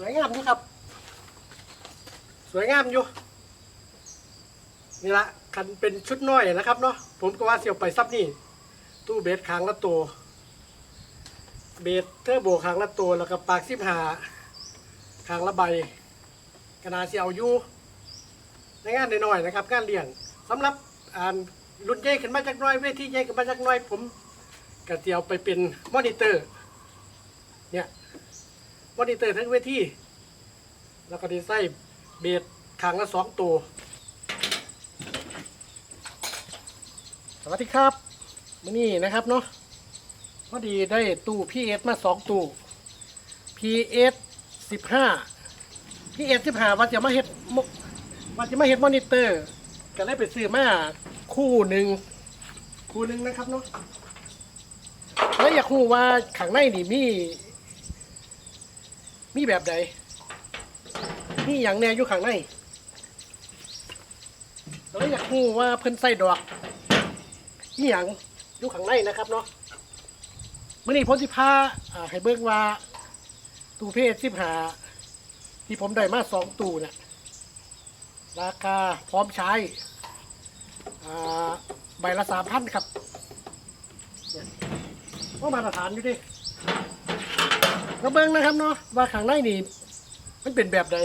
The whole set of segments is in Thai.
สวยงามอยู่ครับ สวยงามอยู่ นี่ละคันเป็นชุดน้อยนะครับเนาะผมก็ว่าเสียวไปซับนี่ ตู้เบสครั้งละตัวเบสเทอร์โบครั้งละตัวแล้วก็ปากสิบหาครั้งละใบกระนาเสียวอยู่ในงานน้อยๆนะครับงานเลี้ยงสำหรับอ่านรุ่นใหญ่ขึ้นมาจากน้อยเวทีใหญ่ขึ้นมาจากน้อยผมกระเตียวไปเป็นมอนิเตอร์ มอนิเตอร์ทั้งเวทีแล้วก็ดีไซน์เบสครั้งละสองตัว สวัสดีครับมื่อนี้นะครับเนาะพอดีได้ตู้ PS มาสองตู้ PS สิบห้า PS สิบห้าว่าจะมาเฮ็ดว่าจะมาเฮ็ดมอนิเตอร์ก็เลยไปซื้อมาคู่หนึ่งคู่หนึ่งนะครับเนาะแล้วอยากรู้ว่าข้างในนี่มี มีแบบใดมีอย่างแน่อยู่ข้างในแล้วอยากรู้ว่าเพิ่นใส่ดอกอีหยังอยู่ข้างในนะครับเนาะมื่อนี้ผมสิพาอ่าให้เบิ่งว่าตู้เพศสิบหาที่ผมได้มาสองตู้เนี่ยราคาพร้อมใช้อ่าใบละสามพันครับเนี่ยก็มาตรฐานอยู่ดิ ก็เบิ่งนะครับเนาะว่าข้างในนี่มันเป็นแบบใด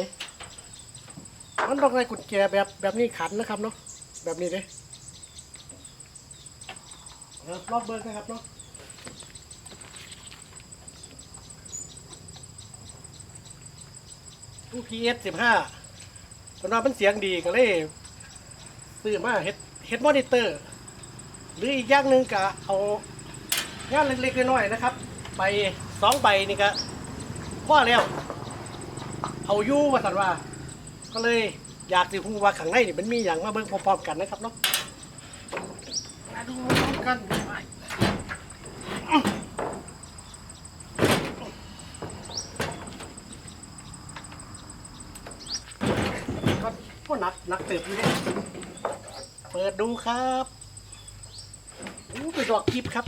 มันต้องได้กุญแจแบบแบบนี้ขันนะครับเนาะแบบนี้เด้เดี๋ยวลองเบิร์นะครับเนาะตู้ PS สิบห้าเป็นว่ามันเสียงดีก็เลยซื้อมาเฮ็ดเฮ็ดมอนิเตอร์ หรืออีกอย่างหนึ่งก็เอางานเล็กๆน้อยๆนะครับ ใบสองใบนี่ก็พอแล้ว เอาอยู่ว่าสันว่า ก็เลยอยากสิฮู้ว่าข้างในนี่มันมีอย่างมาเบิ่งพร้อมๆกันนะครับเนาะมาดูกันไปก็พวกนักนักเติบอยู่เนี่ยเปิดดูครับอู้เป็นดอกกิฟครับ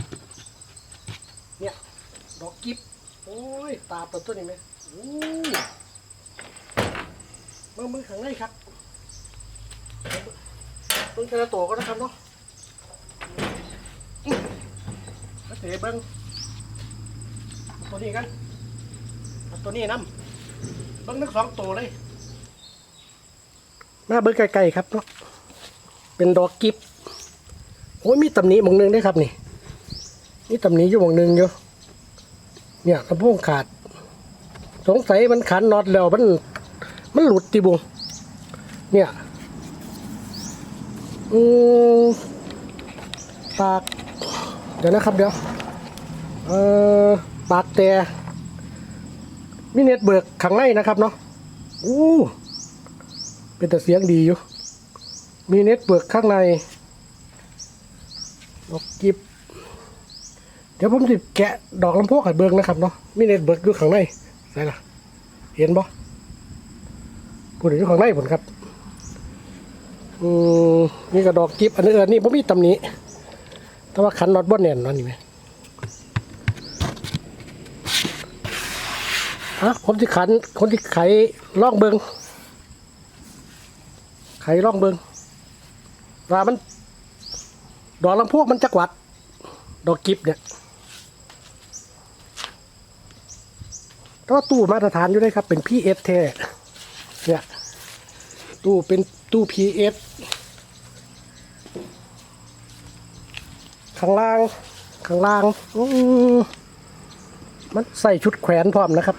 เนี่ย ดอกกิฟโอ้ย ตาเปิดตัวนี้ไหมอู้มือมือข้างในครับเพิ่งจะตัวก็นะครับเนาะมาเตะเบิ้งตัวนี้กันตัวนี้น้ำเบิ้งทั้งสองตัวเลย มาเบิ้งไกลๆครับเนาะ เป็นดอกกิฟโอ้ยมีตำหนิมองหนึงได้ครับนี่มีตำหนิอยู่มองหนึงอยู่ เนี่ยลำโพงขาด สงสัยมันขันน็อตแล้วมัน มันหลุดติบุงเนี่ยอืมปาก เดี๋ยวนะครับเดี๋ยว เอ่อปากแต่มีเน็ตเบิกข้างในนะครับเนาะอู้เป็นแต่เสียงดีอยู่ มีเน็ตเบิกข้างในดอกกิบ เดี๋ยวผมจะแกะดอกลำโพงให้เบิกนะครับเนาะมีเน็ตเบิกอยู่ข้างในใช่ล่ะ เห็นบ่พูดถึงอยู่ข้างในผลครับอืมนี่ก็ดอกกิบอันนี้เออนี่ผมมีตำหนิแต่ว่าขันน็อตบ่แน่นนั่นนี่ไหมฮะคนที่ขันคนที่ไขล่องเบิงไขล่องเบิงว่ามัน ดอกลำพวกมันจักวัด ดอกกิบเนี่ย แต่ว่าตู้มาตรฐานอยู่ได้ครับ เป็นพีเอสแท้เนี่ยตู้เป็นตู้พีเอสข้างล่าง ข้างล่างมันใส่ชุดแขวนพร้อมนะครับ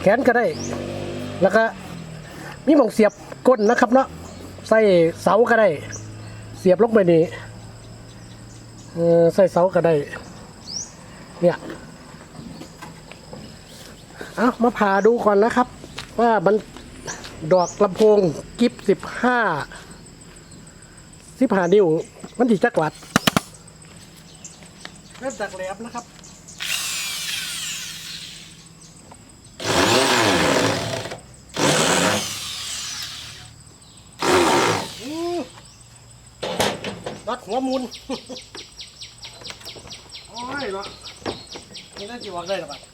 แขนก็ได้ แล้วก็มีหมองเสียบก้นนะครับเนาะใส่เสาก็ได้ เสียบลงไปนี่ใส่เสาก็ได้ เนี่ย เอามาผ่าดูก่อนนะครับ ว่ามันดอกลำโพงกิฟสิบห้าสิบห้านิ้ว มันถีจักวัดเริ่มจากแหลมนะครับรัดหัวมุน โอ้ยเนาะนี่น่าจะวางได้หรือเปล่า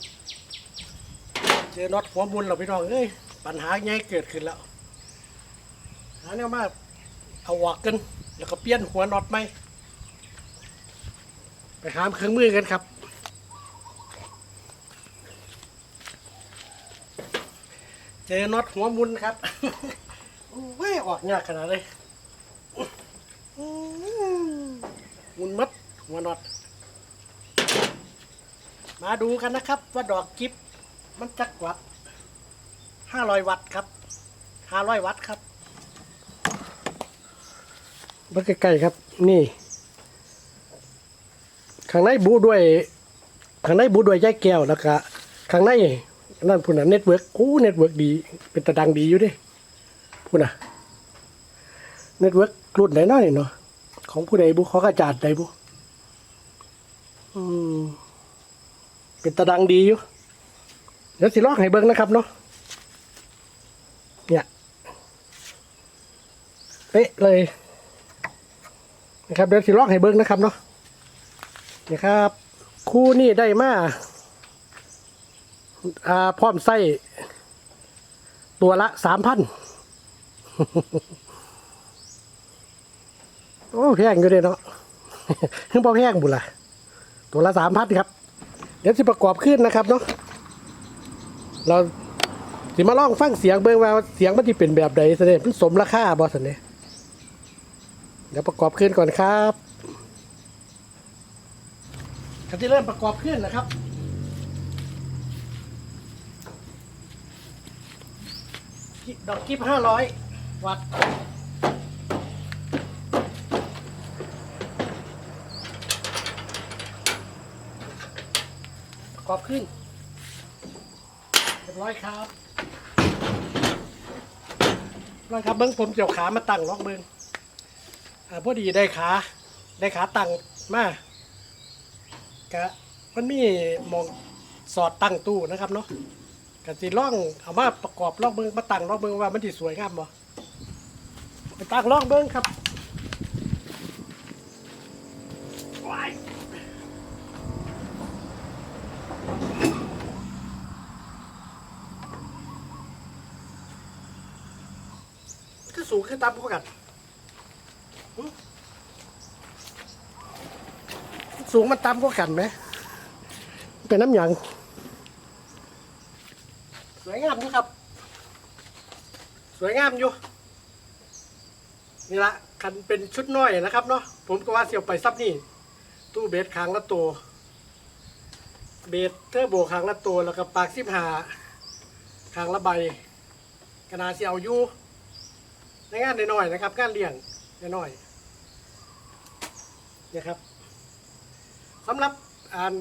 เจอน็อตหัวมุนเราพี่น้องเอ้ยปัญหาใหญ่เกิดขึ้นแล้วหาเนี่ยมาเอาวอกกัน แล้วก็เปลี่ยนหัวน็อตไหมไปหามเครื่องมือกันครับเจอน็อตหัวมุนครับโอ้ยออกยากขนาดเลยมุนมัดหัวน็อต มาดูกันนะครับว่าดอกกิฟ มันจักวัตต์ห้าร้อยวัตต์ครับห้าร้อยวัตต์ครับมาใกล้ๆครับ นี่ ข้างในบูด้วย ข้างในบูด้วยย้แก้วแล้วก็ข้างในนั่นพูดน่ะเน็ตเวิร์กโอ้เน็ตเวิร์กดี เป็นตะดังดีอยู่ดิพูดน่ะเน็ตเวิร์กรุ่นไหนน้อยเนาะของผู้ใดบุของอาจารย์ใดบุอืมเป็นตะดังดีอยู่ เดี๋ยวสิลอกให้เบิ้งนะครับเนาะเนี่ยเป๊ะเลยนะครับเดี๋ยวสิลอกให้เบิ้งนะครับเนาะเนี่ยครับ คู่นี่ได้มาอ่าพร้อมไส้ตัวละสามพันโอ้แพงอยู่เลยเนาะขึ้นพอแพงบุญละตัวละสามพันครับ เดี๋ยวจะประกอบขึ้นนะครับเนาะ เราสิมาลองฟังเสียงเบิ่งว่าเสียงมันที่เป็นแบบใดแสดงมันสมราคาบ่สันเนี่ยเดี๋ยวประกอบขึ้นก่อนครับกันที่เริ่มประกอบขึ้นนะครับดอกกิฟห้าร้อยวัตต์ประกอบขึ้น ร้อยครับร้อยครับเบิ้งผมเจียวขามาตั้งล็อกเบิ้งอ่าพอดีได้ขา ได้ขาตั้งมากะมันมีมองสอดตั้งตู้นะครับเนาะกะสิล่องเอามาประกอบล็อกเบิ้งมาตั้งล็อกเบิ้งว่ามันสิสวยงามบ่ไปตั้งล็อกเบิ้งครับว้าย สูงขึ้นตามพวกกัน สูงมันตามพวกกันไหม เป็นน้ำหยังสวยงามอยู่ครับ สวยงามอยู่ นี่ละคันเป็นชุดน้อยนะครับเนาะผมก็ว่าเสียวไปซับนี่ ตู้เบสคางละตัวเบสเทอร์โบคางละตัวแล้วก็ปากซิบหาคางละใบกระนาเสียวอยู่ ในงานน้อยๆนะครับงานเลี้ยงน้อยๆเนี่ยครับสำหรับอ่าน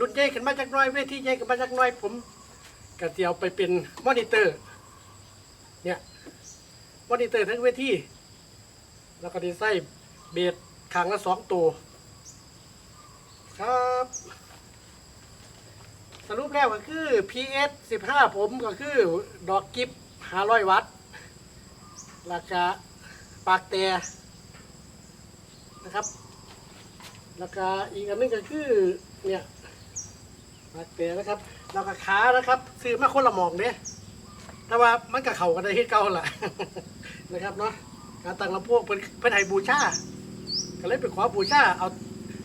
รุ่นใหญ่ขึ้นมาจากน้อยเวทีใหญ่ขึ้นมาจากน้อย ผมกระเตียวไปเป็นมอนิเตอร์เนี่ยมอนิเตอร์ทั้งเวทีแล้วก็ดีไซน์เบสคางละสองตัวครับสรุปแล้วก็คือ PS 15 ผมก็คือ ดอกกิฟ500 วัตต์ ราคาปากแต่นะครับ แล้วก็อีกอันนึงก็คือเนี่ยปากแต่นะครับแล้วก็ขานะครับซื้อมาคนละหมองเนี่ยแต่ว่ามันกับเขากันได้ที่เก่าแหละนะครับเนาะการตั้งลำโพงเพิ่อนเพิ่อนให้บูชาก็เลยไปขอบูชาเอา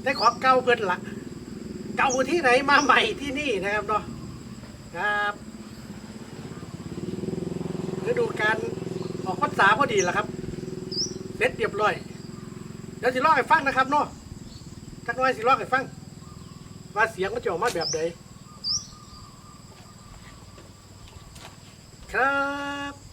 ได้ขอเก่าเพิ่อนละเก่าที่ไหนมาใหม่ที่นี่นะครับเนาะครับฤดูการ ออกพรรษาพอดีแล้วครับเสร็จเรียบร้อย เดี๋ยวสิลอกให้ฟังนะครับเนาะจักน้อยสิลอกให้ฟัง ว่าเสียงมันจะออกมาแบบใดครับ